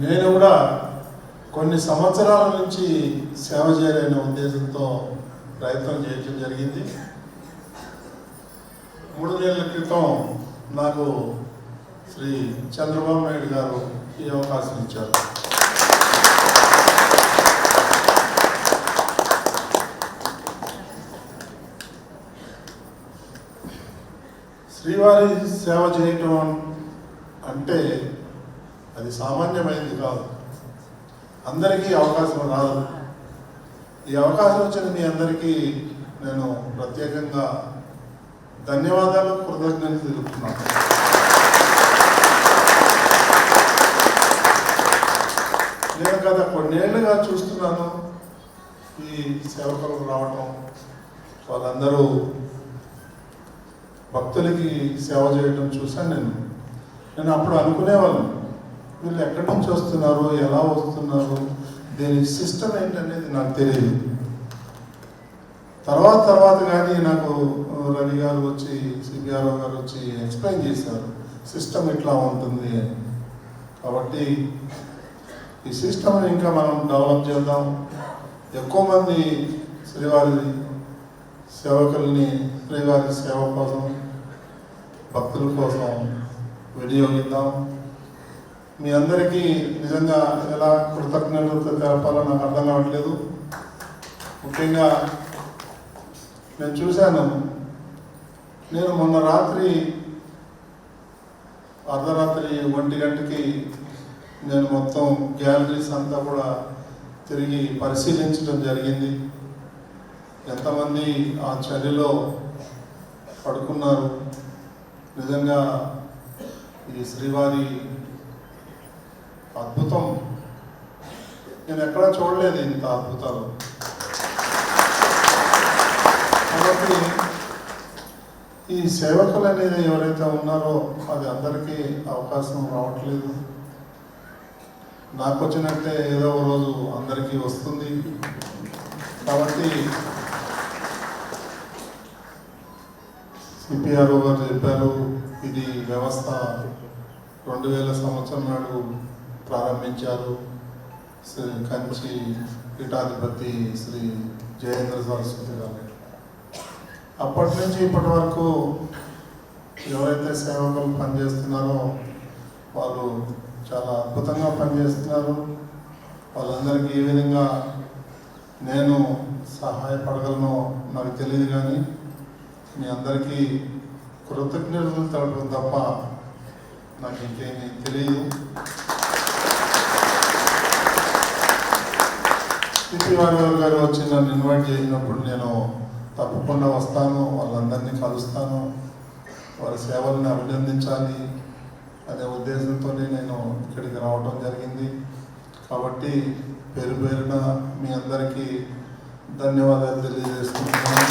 నేను కూడా కొన్ని సంవత్సరాల నుంచి సేవ చేయాలనే ఉద్దేశంతో ప్రయత్నం చేయడం జరిగింది. మూడు నెలల క్రితం నాకు శ్రీ చంద్రబాబు నాయుడు గారు ఈ అవకాశం ఇచ్చారు. శ్రీవారి సేవ చేయటం అంటే అది సామాన్యమైనది కాదు. అందరికీ అవకాశం రాదు. ఈ అవకాశం వచ్చిన మీ అందరికీ నేను ప్రత్యేకంగా ధన్యవాదాలు కృతజ్ఞతలు తెలుపుతున్నాను. నేను గత కొన్నేళ్ళుగా చూస్తున్నాను ఈ సేవకులు రావటం. వాళ్ళందరూ భక్తులకి సేవ చేయడం చూశాను నేను. నేను అప్పుడు అనుకునేవాళ్ళు వీళ్ళు ఎక్కడి నుంచి వస్తున్నారు? ఎలా వస్తున్నారు? దీని సిస్టమ్ ఏంటనేది నాకు తెలియదు. తర్వాత తర్వాత కానీ నాకు రవి గారు వచ్చి సిబిఆర్ఓ గారు వచ్చి ఎక్స్ప్లెయిన్ చేశారు. సిస్టమ్ ఇట్లా ఉంటుంది అని. కాబట్టి ఈ సిస్టమ్ని ఇంకా మనం డెవలప్ చేద్దాం. ఎక్కువ మంది శ్రీవారి సేవకుల్ని శ్రీవారి సేవ కోసం భక్తుల కోసం వినియోగిద్దాం మీ అందరికీ నిజంగా ఎలా కృతజ్ఞతలు తెలపాలో నాకు అర్థం కావట్లేదు. ముఖ్యంగా నేను చూశాను నేను మొన్న రాత్రి అర్ధరాత్రి ఒంటి గంటకి నేను మొత్తం గ్యాలరీస్ అంతా కూడా తిరిగి పరిశీలించడం జరిగింది. ఎంతమంది ఆ చలిలో పడుకున్నారు? నిజంగా ఈ శ్రీవారి అద్భుతం. నేను ఎక్కడా చూడలేదు ఇంత అద్భుతాలు. కాబట్టి ఈ సేవకులు అనేది ఎవరైతే ఉన్నారో అది అందరికీ అవకాశం రావట్లేదు. నాకు వచ్చినట్టే ఏదో ఒక రోజు అందరికీ వస్తుంది. కాబట్టి సిపిఆర్ఓ గారు చెప్పారు ఇది వ్యవస్థ రెండు వేల సంవత్సరం నాడు ప్రారంభించారు. శ్రీ కంచి పీఠాధిపతి శ్రీ జయేంద్ర సరస్వతి గారు. అప్పటి నుంచి ఇప్పటి వరకు ఎవరైతే సేవకులు పనిచేస్తున్నారో వాళ్ళు చాలా అద్భుతంగా పనిచేస్తున్నారు. వాళ్ళందరికీ ఏ విధంగా నేను సహాయపడగలను నాకు తెలియదు కానీ మీ అందరికీ కృతజ్ఞతలు తెలపడం తప్ప నాకు ఇంకేమీ తెలియదు. సిపి గారు వచ్చి నన్ను ఇన్వైట్ చేసినప్పుడు నేను తప్పకుండా వస్తాను వాళ్ళందరినీ కలుస్తాను వారి సేవలను అభినందించాలి అనే ఉద్దేశంతోనే నేను ఇక్కడికి రావడం జరిగింది. కాబట్టి పేరు పేరున మీ అందరికీ ధన్యవాదాలు తెలియజేస్తున్నాను.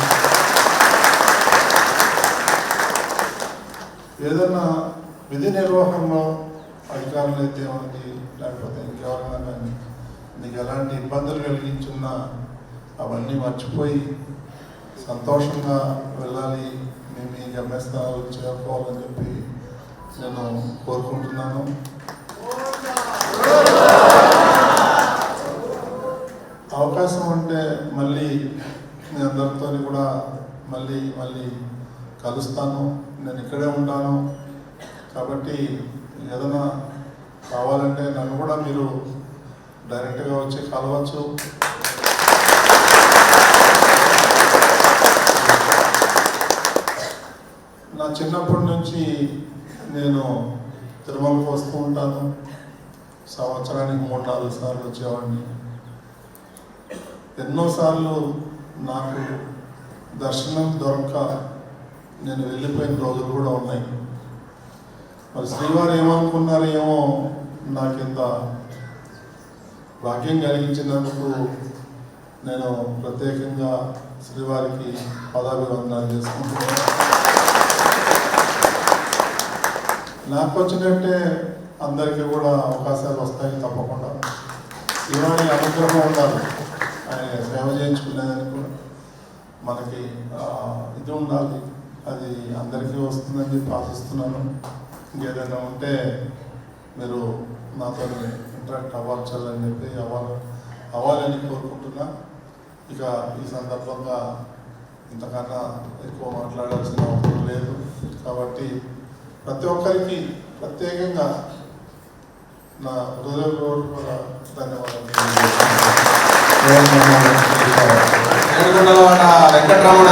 ఏదైనా విధి నిర్వహణలో అధికారులు అయితే మనకి లేకపోతే ఇంకెవరైనా కానీ నీకు ఎలాంటి ఇబ్బందులు కలిగించున్నా అవన్నీ మర్చిపోయి సంతోషంగా వెళ్ళాలి. మేము మీ గమ్యస్థానాలు చేరుకోవాలని చెప్పి నేను కోరుకుంటున్నాను. అవకాశం ఉంటే మళ్ళీ మీ అందరితో కూడా మళ్ళీ మళ్ళీ కలుస్తాను. నేను ఇక్కడే ఉంటాను. కాబట్టి ఏదైనా కావాలంటే నన్ను కూడా మీరు డైరెక్ట్గా వచ్చి కలవచ్చు. నా చిన్నప్పటి నుంచి నేను తిరుమలకు వస్తూ ఉంటాను. సంవత్సరానికి మూడు నాలుగు సార్లు వచ్చేవాడిని. ఎన్నోసార్లు నాకు దర్శనం దొరక నేను వెళ్ళిపోయిన రోజులు కూడా ఉన్నాయి. మరి శ్రీవారు ఏమనుకున్నారో ఏమో నాకు ఇంత భాగ్యం కలిగించినందుకు నేను ప్రత్యేకంగా శ్రీవారికి పదాభివందనాలు చేసుకుంటున్నాను. నాకు వచ్చినట్టే అందరికీ కూడా అవకాశాలు వస్తాయి తప్పకుండా. శ్రీవారి అనుగ్రహం ఉండాలి. ఆయన సేవ చేయించుకునేదానికి కూడా మనకి ఇది ఉండాలి. అది అందరికీ వస్తుందని చెప్పి ఆశిస్తున్నాను. ఇంకేదైనా ఉంటే మీరు నాతో ఇంట్రాక్ట్ అవ్వాలని చెప్పి అవ్వాలి అవ్వాలని కోరుకుంటున్నా. ఇక ఈ సందర్భంగా ఇంతకన్నా ఎక్కువ మాట్లాడాల్సిన అవసరం లేదు. కాబట్టి ప్రతి ఒక్కరికి ప్రత్యేకంగా నా హృదయపూర్వక ధన్యవాదాలు. వెంకటరమణ